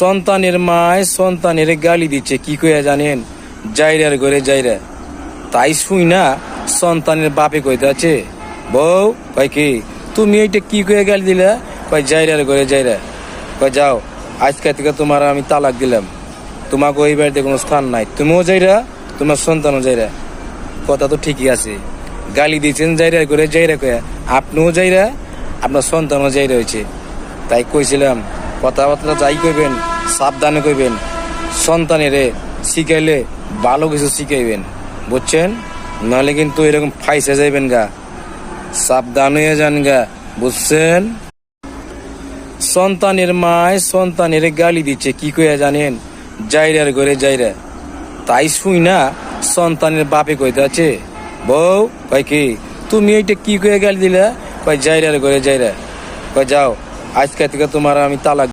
সন্তানের মায় সন্তানের গালি দিচ্ছে, কি কইয়া জানেন? যাইরার ঘরে যাইরা। তাই শুই না, সন্তানের বাপে কইতে আছে, বউ, কয় কি, তুমি এইটা কি কইয়া গালি দিলা? কয় যাইরার ঘরে যাইরা। কয়, যাও, আজকে থেকে তোমার আমি তালাক দিলাম। তোমাকে ওই বাড়িতে কোনো স্থান নাই। তুমিও যাইরা, তোমার সন্তানও যাইরা। কথা তো ঠিকই আছে। গালি দিয়েছেন, যাইরা করে যাইরা কয়া আপনিও যাইরা, আপনার সন্তানও যাইরা হয়েছে। তাই কইছিলাম কথাবার্তা যাই কইবেন, সাবধানে কইবেন সন্তানেরে শিখাইলে ভালো কিছু শিখাইবেন, বুঝছেন? নাহলে কিন্তু এরকম ফাইসে যাইবেন গা, সাবধান হয়ে যান গা, বুঝছেন? সন্তানের মায় সন্তানের গালি দিচ্ছে, কি কইয়া জানেন? যাইরার ঘরে যাইরা তাই শুই না, সন্তানের বাপে কইতে আছে, বউ, কয় কি, তুমি এইটা কি কইয়া গালি দিলা? কয় যাইরার ঘরে যাইরা কয়, যাও, আজকে থেকে তোমার আমি তালাক